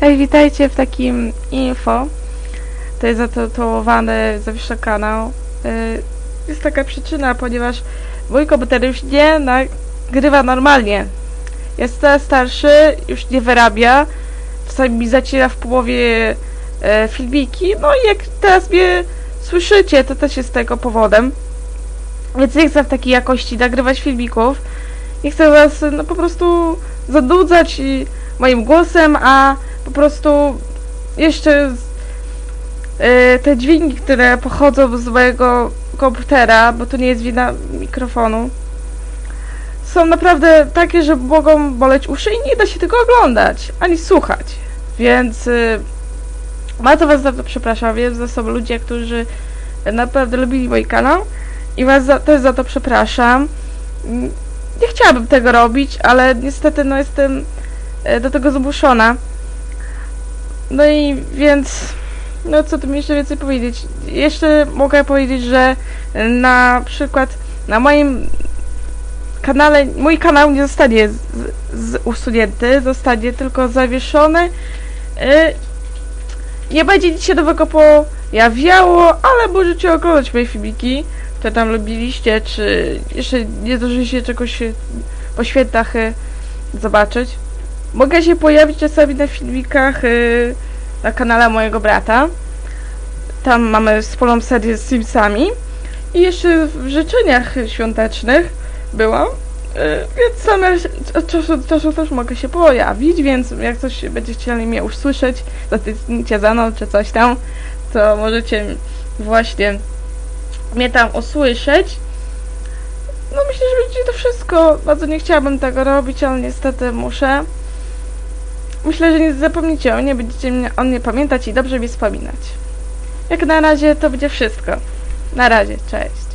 Hej, witajcie w takim info. To jest zatytułowane Zawiesza kanał. Y, Jest taka przyczyna, ponieważ mój komputer już nie nagrywa normalnie. Jest coraz starszy, już nie wyrabia. Czasami mi zacina w połowie e, filmiki. No i jak teraz mnie słyszycie, to też jest tego powodem. Więc nie chcę w takiej jakości nagrywać filmików. Nie chcę was no po prostu zanudzać i moim głosem, a po prostu jeszcze y, te dźwięki, które pochodzą z mojego komputera, bo to nie jest wina mikrofonu, są naprawdę takie, że mogą boleć uszy i nie da się tego oglądać, ani słuchać. Więc y, bardzo was za to przepraszam. Wiem, że są ludzie, którzy naprawdę lubili mój kanał i was za, też za to przepraszam. Mm, Nie chciałabym tego robić, ale niestety no jestem e, do tego zmuszona. No i więc, no co tu jeszcze więcej powiedzieć? Jeszcze mogę powiedzieć, że na przykład na moim kanale, mój kanał nie zostanie z, z usunięty, zostanie tylko zawieszony. E, Nie będzie nic się nowego pojawiało, ale możecie oglądać moje filmiki, które tam lubiliście, czy jeszcze nie zdążyliście czegoś po świętach e, zobaczyć. Mogę się pojawić czasami na filmikach y, na kanale mojego brata. Tam mamy wspólną serię z Simsami. I jeszcze w życzeniach świątecznych byłam. Y, więc same od czasu do czasu też mogę się pojawić, więc jak coś będziecie chcieli mnie usłyszeć, zatęsknicie za mną czy coś tam, to możecie właśnie mnie tam usłyszeć. No myślę, że będzie to wszystko. Bardzo nie chciałabym tego robić, ale niestety muszę. Myślę, że nie zapomnicie o mnie, będziecie mnie, o mnie pamiętać i dobrze mi wspominać. Jak na razie to będzie wszystko. Na razie, cześć.